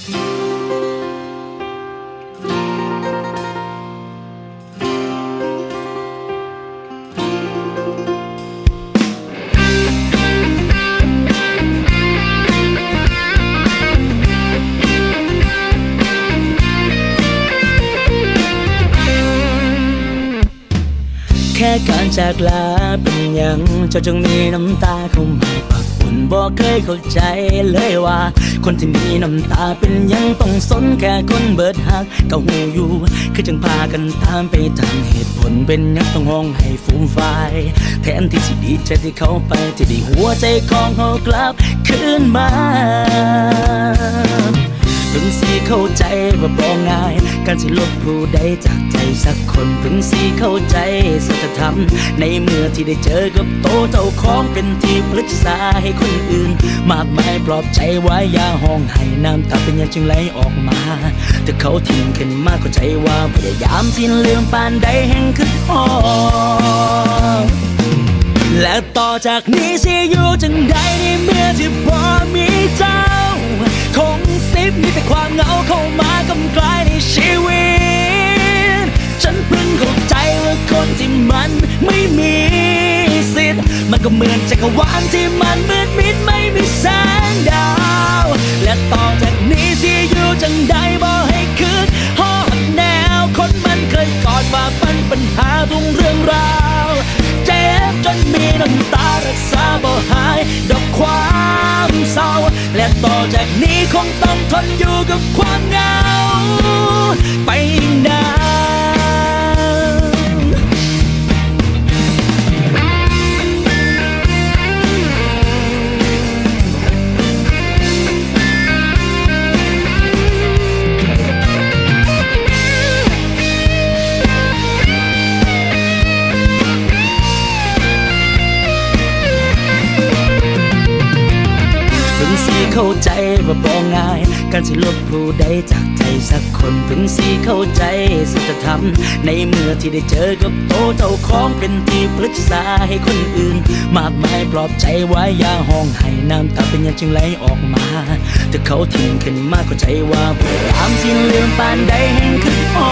แค่การจากลาเป็นยังเจ้าจงมีน้ำตาเข้ามาปักปุ่ นบอกเคยเข้าใจเลยว่า คนที่มีน้ำตาเป็นยังต้องสนแค่คนเบิดหักก็หูอยู่ คือจึงพากันตามไปตามเหตุผลเป็นยังต้องห้องให้ฟูมไฟายแทนที่สิดีใจที่เขาไปที่ได้หัวใจของเขากลับคืนมา เพิ่งสีเข้าใจว่าบ่ง่าย การสิลบผู้ใดจากใจสักคนเพิ่งสีเข้าใจสัจธรรม ในเมื่อที่ได้เจอกับโตเจ้าของเป็นที่ปรึกษาให้คนอื่น มากมายปลอบใจไว้อย่าห้องให้น้ำตาเป็นยังจึงไหลออกมาแต่เขาทิ้งขึ้นมากเข้าใจว่าพยายามสิ้นลืมปานใดแห่งขึ้นพอและต่อจากนี้สิอยู่จังใดในเมื่อที่พอมีเจ้าคง สิบมีแต่ความเหงาเข้ามากำกลายในชีวิต ฉันเพิ่งเข้าใจว่าคนที่มันไม่มีสิทธิ์ มันก็เหมือนจักรวาลที่มันมืดมิดไม่มีแสงดาว และต่อจากนี้สิอยู่จังใดบอกให้คืนฮอดแนวคนมันเคยกอดฝ่าฟันปัญหาทุกเรื่องราว นมีน้ำตารักษาบ่หายดอกความเศร้า และต่อจากนี้คงต้องทนอยู่กับความเหงา ไปอีกนาน เข้าใจว่าบ่ง่าย การสิลบผู้ใดจากใจสักคนเพิ่งสีเข้าใจสัจธรรม ในเมื่อที่ได้เจอกับโตเจ้าของเป็นที่ปรึกษาให้คนอื่น มากมายปลอบใจไว้อย่าห้องให้น้ำตาเป็นยังจึงไหลออกมาแต่เขาทิ้งขึ้นมากเข้าใจว่าพยายามสิ้นลืมปานใดแห่งขึ้นพอ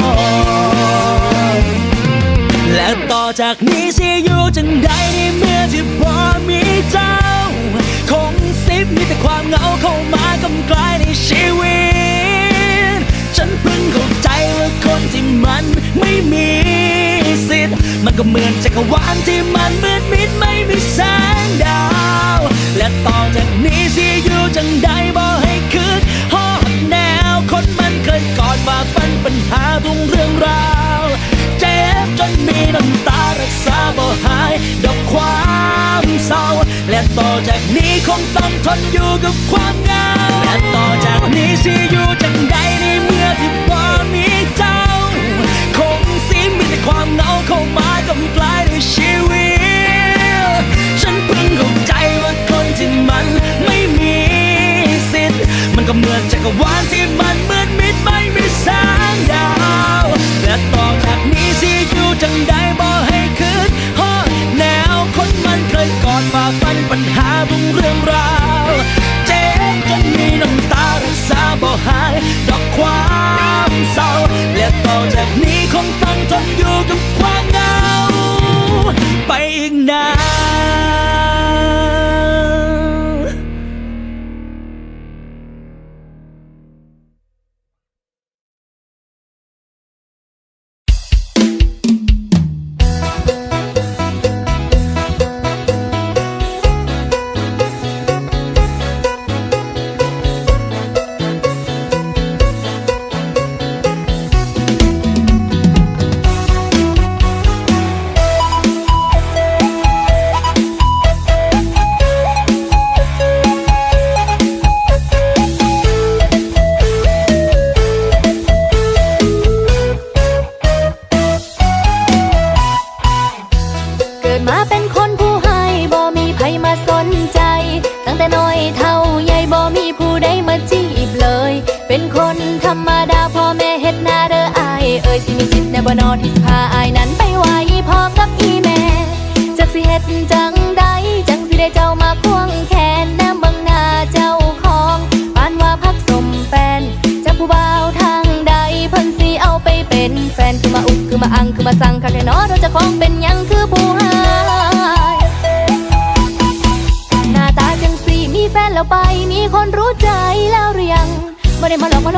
และต่อจากนี้สิอยู่จังใดในเมื่อที่พอมีเจ้าคง สิบมีแต่ความเหงาเข้ามากำกลายในชีวิต ฉันเพิ่งเข้าใจว่าคนที่มันไม่มีสิทธิ์ มันก็เหมือนจักรวาลที่มันมืดมิดไม่มีแสงดาว และต่อจากนี้สิอยู่จังใดบอกให้คืนฮอดแนว คนมันเคยกอดฝ่าฟันปัญหาทุกเรื่องราว จนมีน้ำตารักษาบ่หายดอกความเศร้า และต่อจากนี้คงต้องทนอยู่กับความเหงาและต่อจากนี้สิอยู่จังใดในเมื่อที่บ่มีเจ้า คงสิมีแต่ความเหงาเข้ามากำกลายในชีวิต ฉันเพิ่งเข้าใจว่าคนที่มันไม่มีสิทธิ์มันก็เหมือนจักรวาลที่มัน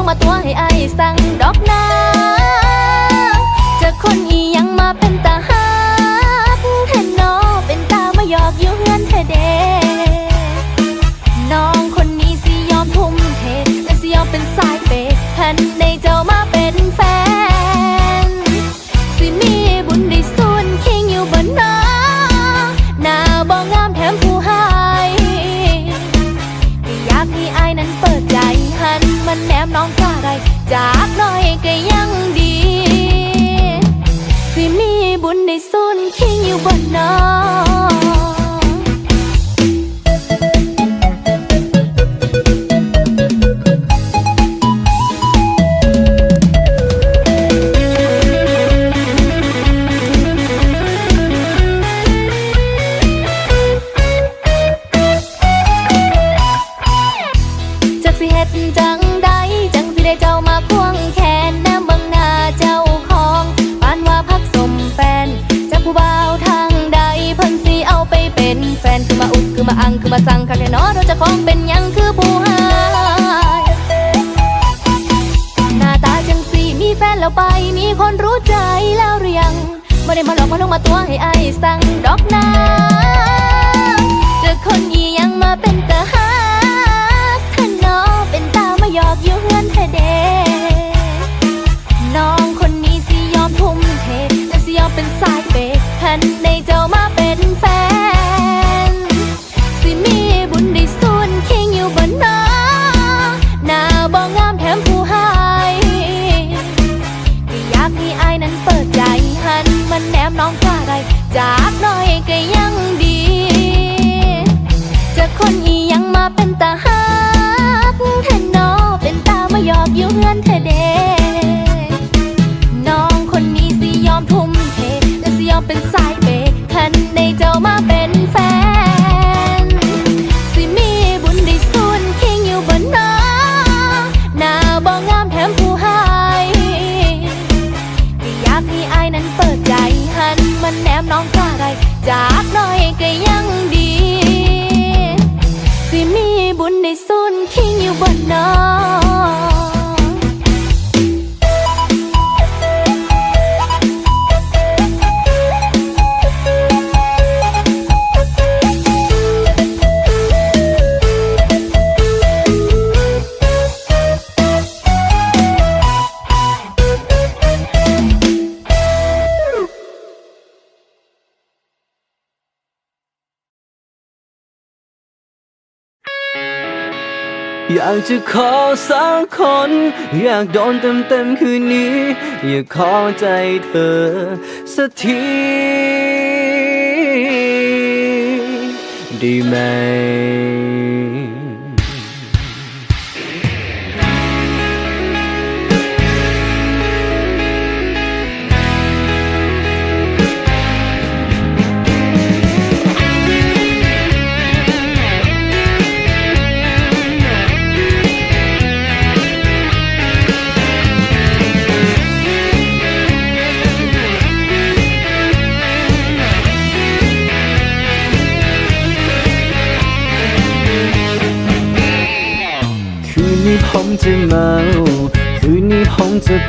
มาหลอกมาลงมาตัวให้ไอ้ายสั่งดอกนาากจะขอสักคน อยากโดนเต็มเต็มคืนนี้ อยากขอใจเธอสักทีได้ไหม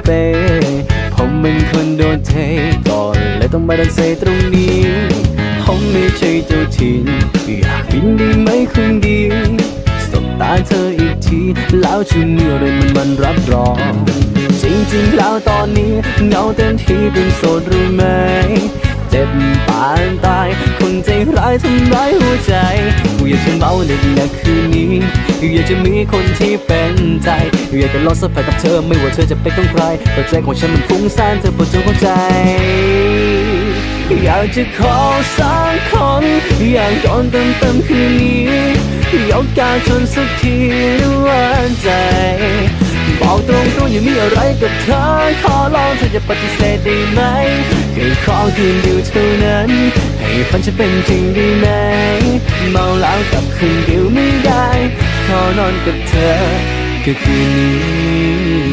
เปผมเป็นคนโดนเทก่อนและต้องมาดันเซตรงนี้ ผมไม่ใช่เจ้าถิ่นอยากบินด้ไหมคุณดีสบตาเธออีกที แล้วจะมีอไรมันมันรับรอง จริงๆแล้วตอนนี้เหงาเต็มที่เป็นโสดหรือไม่เจ็บปานตาย ใจร้ายทำร้ายหัวใจ กูอยากจะเมาในนักคืนนี้ อยากจะมีคนที่เป็นใจอยากจะลองสัมผัสกับเธอไม่ว่าเธอจะเป็นของใครเพราะใจของฉันมันฟุ้งซ่านเธอปรดจงเข้าใจ อยากจะขอสักคนอยากโดนเต็มเต็มคืนนี้ยกกาชนสักทีด้วยใจ เอาตรงตรงๆอย่ามีอะไรกับเธอ ขอลองเธอจะปฏิเสธได้ไหมแค่ขอคืนเดียวเท่านั้น ให้ฝันจะเป็นจริงได้ไหม เมาแล้วกลับคืนเดียวไม่ได้ ขอนอนกับเธอแค่คืนนี้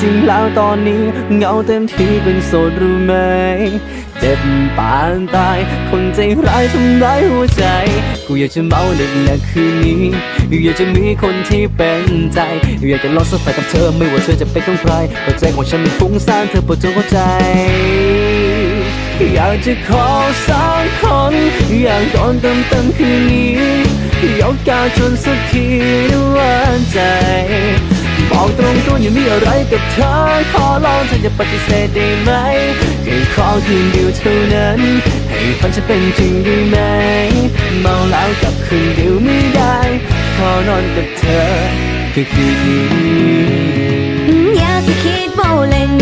จริงแล้วตอนนี้เหงาเต็มที่เป็นโสดรู้ไหม เจ็บปานตาย คนใจร้ายทำร้ายหัวใจ กูอยากจะเมาเด็กและคืนนี้ อยากจะมีคนที่เป็นใจ อยากจะลองสักไปกับเธอไม่ว่าเธอจะเป็นของใครก็ใจของฉันมันฟุ้งซ่านเธอปวดจนเข้าใจ อยากจะขอสักคนอยากโดนเติมเต็มคืนนี้ยกกาจนสักทีว่าใจ บอกตรงตัวยังมีอะไรกับเธอ ขอลองเธออย่าปฏิเสธได้ไหมแค่ขอคืนเดียวเท่านั้น ให้ฝันจะเป็นจริงได้ไหม เมาแล้วกับคืนเดียวไม่ได้ ขอนอนกับเธอแค่คืนนี้อย่าสิคิดเบาเล่น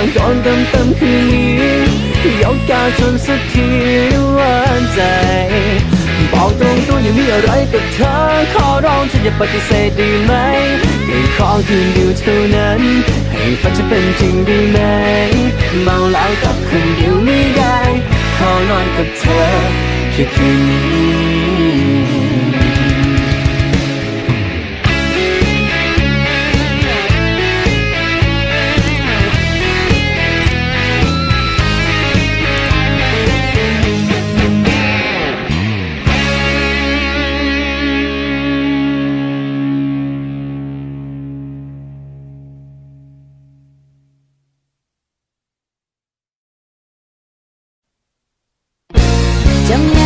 อยากโดนเต็มเต็มคืนนี้ยกกาจนสักทีว่าใจบอกตรงตัวยังมีอะไรกับเธอ ขอร้องเธออย่าปฏิเสธได้ไหมแค่ขอคืนเดียวเท่านั้น ให้ฝันจะเป็นจริงได้ไหมเมาแล้วกลับคืนเดียวไม่ได้ ขอนอนกับเธอแค่คืนนี้ темный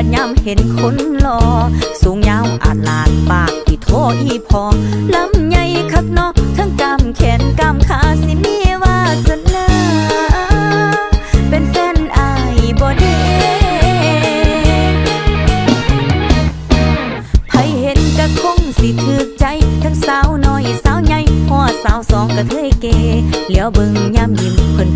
บัดยามเห็นคนหล่อสูงยาวอาจลาดปากที่โทอีพอลำใหญ่คักเนาะทั้งกำแขนกำขาสิมีวาสนาเป็นแฟนอายบ่เด้ไผเห็นก็คงสิถึกใจ ทั้งสาวน้อยสาวใหญ่หัวสาวสองก็เทยเกเหลียวเบิ่งยามยิ้มเพิ่น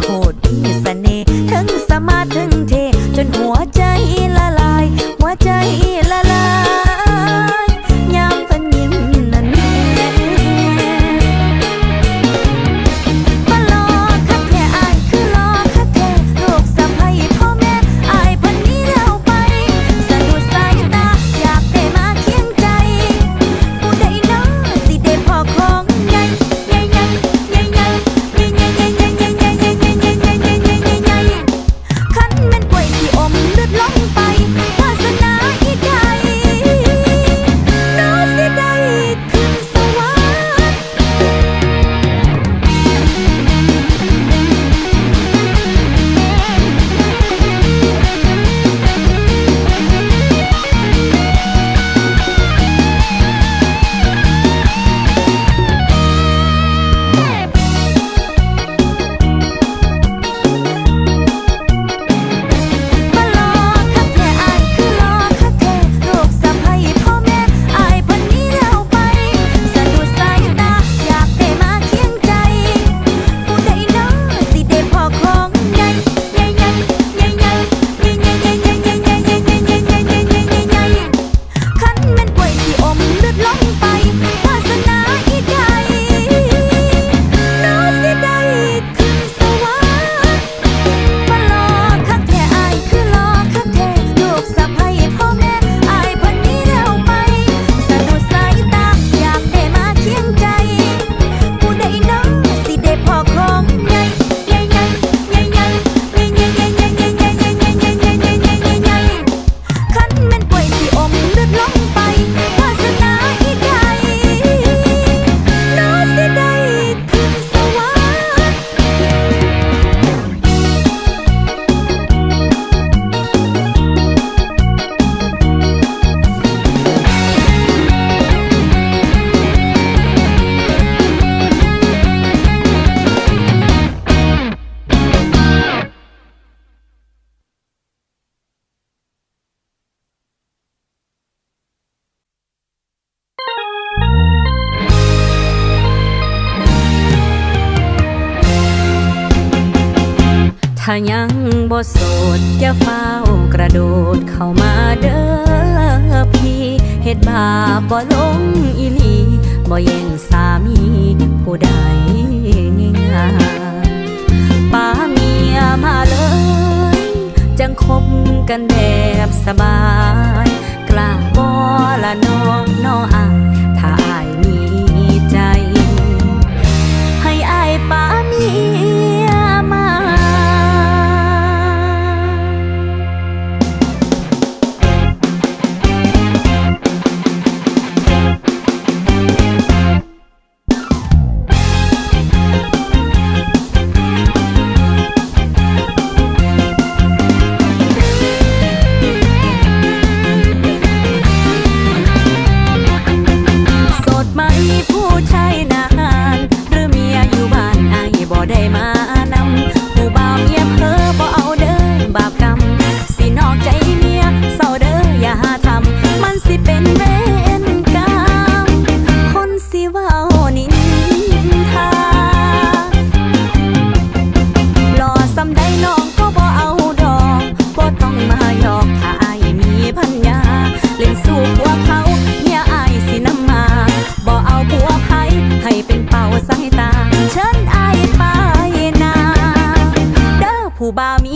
ถ้ยังบ่โสดจะเฝ้ากระโดดเข้ามาเด้อพี่เฮ็ดบาปบ่ลงอีลีบ่แย่งสามีผู้ใดง่ายป้าเมียมาเลย จังคบกันแบบสบาย กล้าบ่ละน้องน้อง ba mi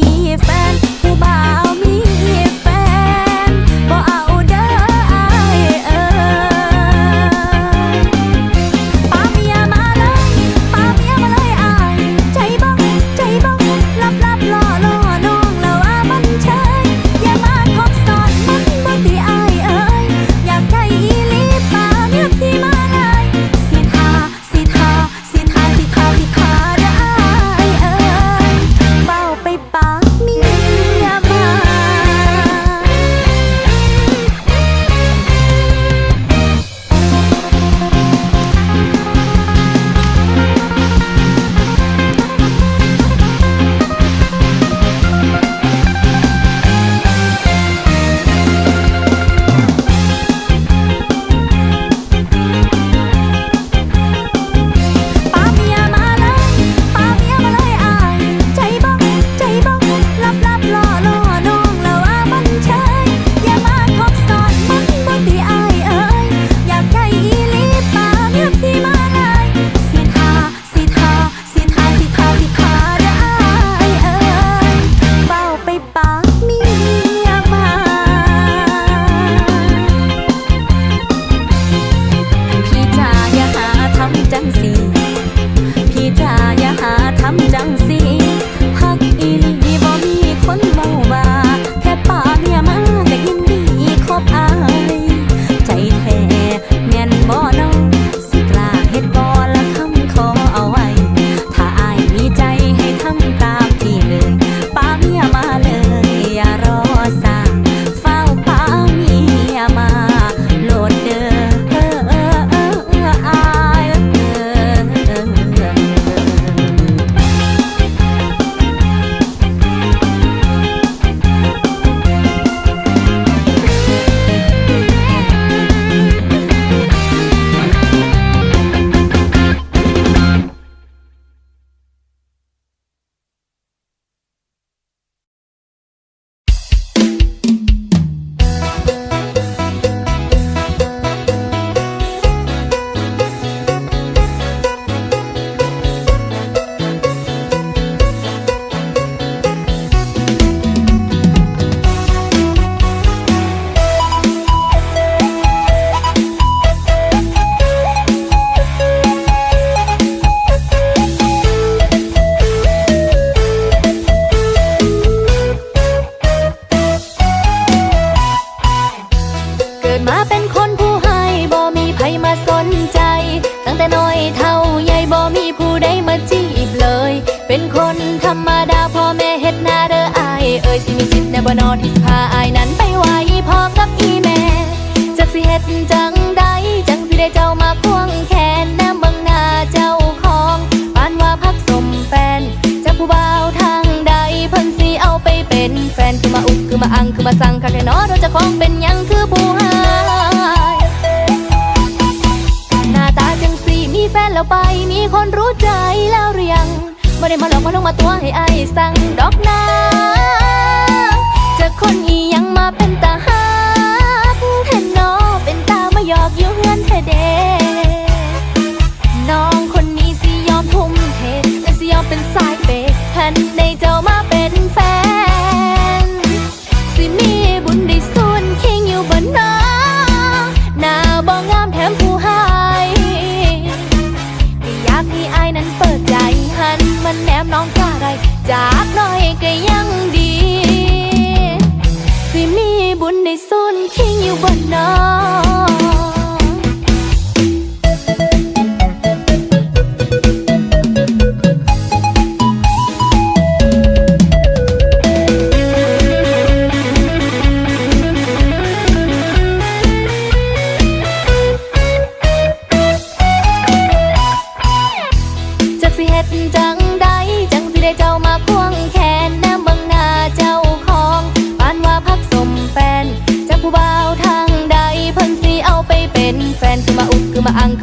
ได้มาหล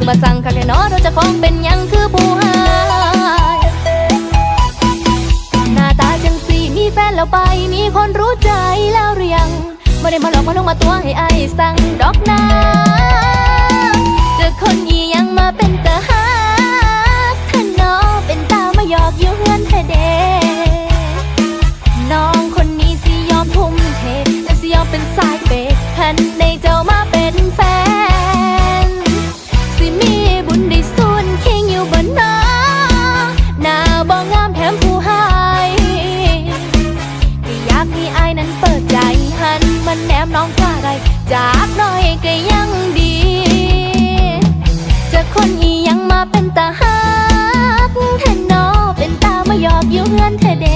คือมาสั่งคักแน่นอนเราจะของเป็นยังคือผู้หายหน้าตาจังสีมีแฟนแล้วไป มีคนรู้ใจแล้วหรือยังไม่ได้มาหลอกมาลงมาตัวให้ไอ้สั่งดอกนา ยังดี จะคนอียังมาเป็นตาฮักแทนนอเป็นตามาหยอกอยู่เฮือนเธอเด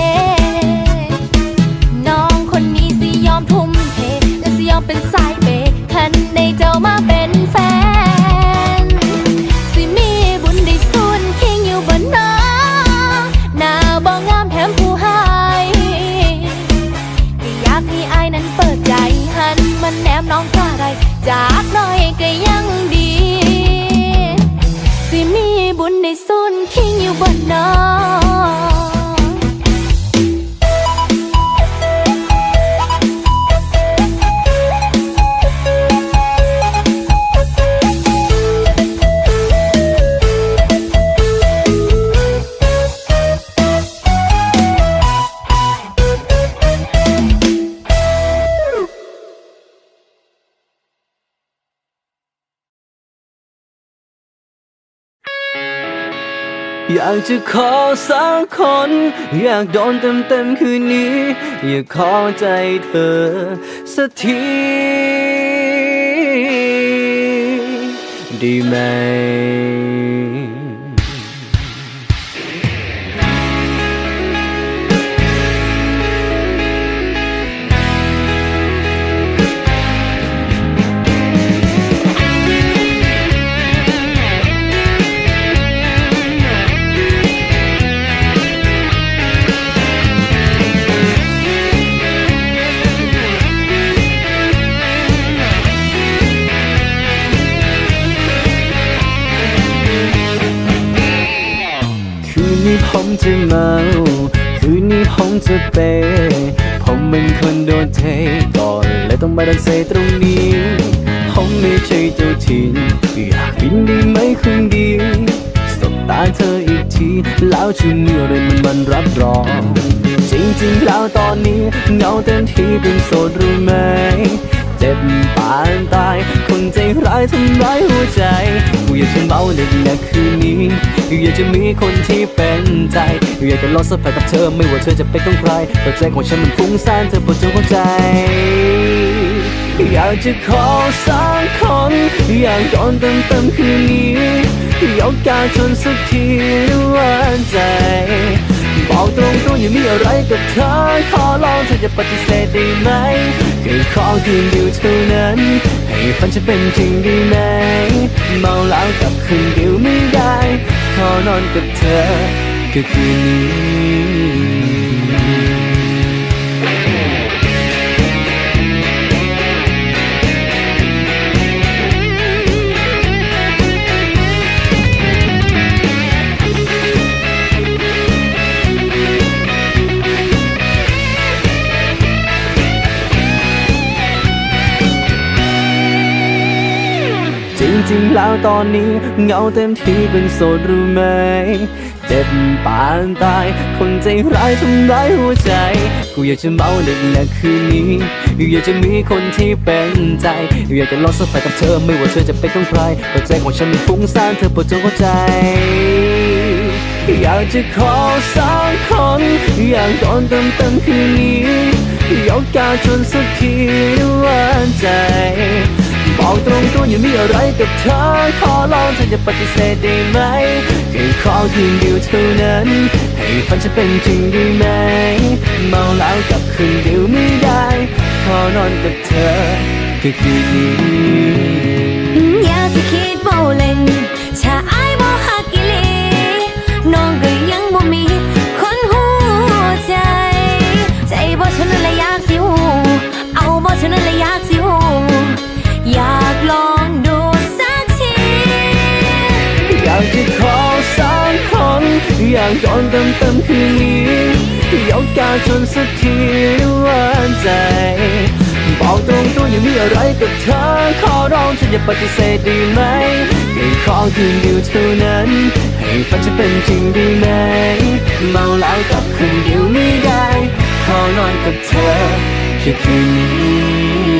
ากจะขอสักคน อยากโดนเต็มเต็มคืนนี้ อยากขอใจเธอสักทีได้ไหม แล้วจะมีอไรมันมันรับรอง จริงๆแล้วตอนนี้เหงาเต็มที่เป็นโสดรู้ไหม เจ็บปานตาย คนใจร้ายทำร้ายหัวใจ กูอยากจะเมาในนาคืนนี้ อยากจะมีคนที่เป็นใจ อยากจะลองสัมผัสกับเธอไม่ว่าเธอจะเป็นของใครแต่ใจของฉันมันฟุ้งซ่านเธอปวดจนเข้าใจ อยากจะขอสักคนอยากโดนเต็มเต็มคืนนี้ยกกาจนสักทีว่าใจ บอกตรงตรงอย่ามีอะไรกับเธอ ขอลองเธอจะปฏิเสธได้ไหมแค่ขอคืนเดียวเท่านั้น ให้ฝันจะเป็นจริงได้ไหมเมาแล้วกับคืนเดียวไม่ได้ ขอนอนกับเธอก็คืนนี้ จริงแล้วตอนนี้เหงาเต็มที่เป็นโสดรู้ไหม เจ็บปานตาย คนใจร้ายทำร้ายหัวใจ กูอยากจะเมาเด็กและคืนนี้ อยากจะมีคนที่เป็นใจ อยากจะลองสัมผัสกับเธอไม่ว่าเธอจะเป็นของใครก็ใจของฉันมันฟุ้งซ่านเธอโปรดจงเข้าใจ อยากจะขอสักคนอยากโดนเต็มเต็มคืนนี้ยกกาชนสักทีว่าใจ บอกตรงตัวยังมีอะไรกับเธอ ขอลองเธอจะปฏิเสธได้ไหมแค่ขอคืนเดียวเท่านั้น ให้ฝันจะเป็นจริงได้ไหม เมาแล้วกับคืนเดียวไม่ได้ ขอนอนกับเธอแค่คืนนี้อย่าสิคิดเบาเล่นถ้าอายบ่ฮักอีหลีน้องก็ยังบ่มี อยากโดนเต็มเต็มคืนนี้ยกกาชนสักทีว่าใจบอกตรงตัวยังมีอะไรกับเธอ ขอร้องเธออย่าปฏิเสธได้ไหมแค่ขอคืนเดียวเท่านั้น ให้ฝันจะเป็นจริงได้ไหมเมาแล้วกับคืนเดียวไม่ได้ ขอนอนกับเธอแค่คืนนี้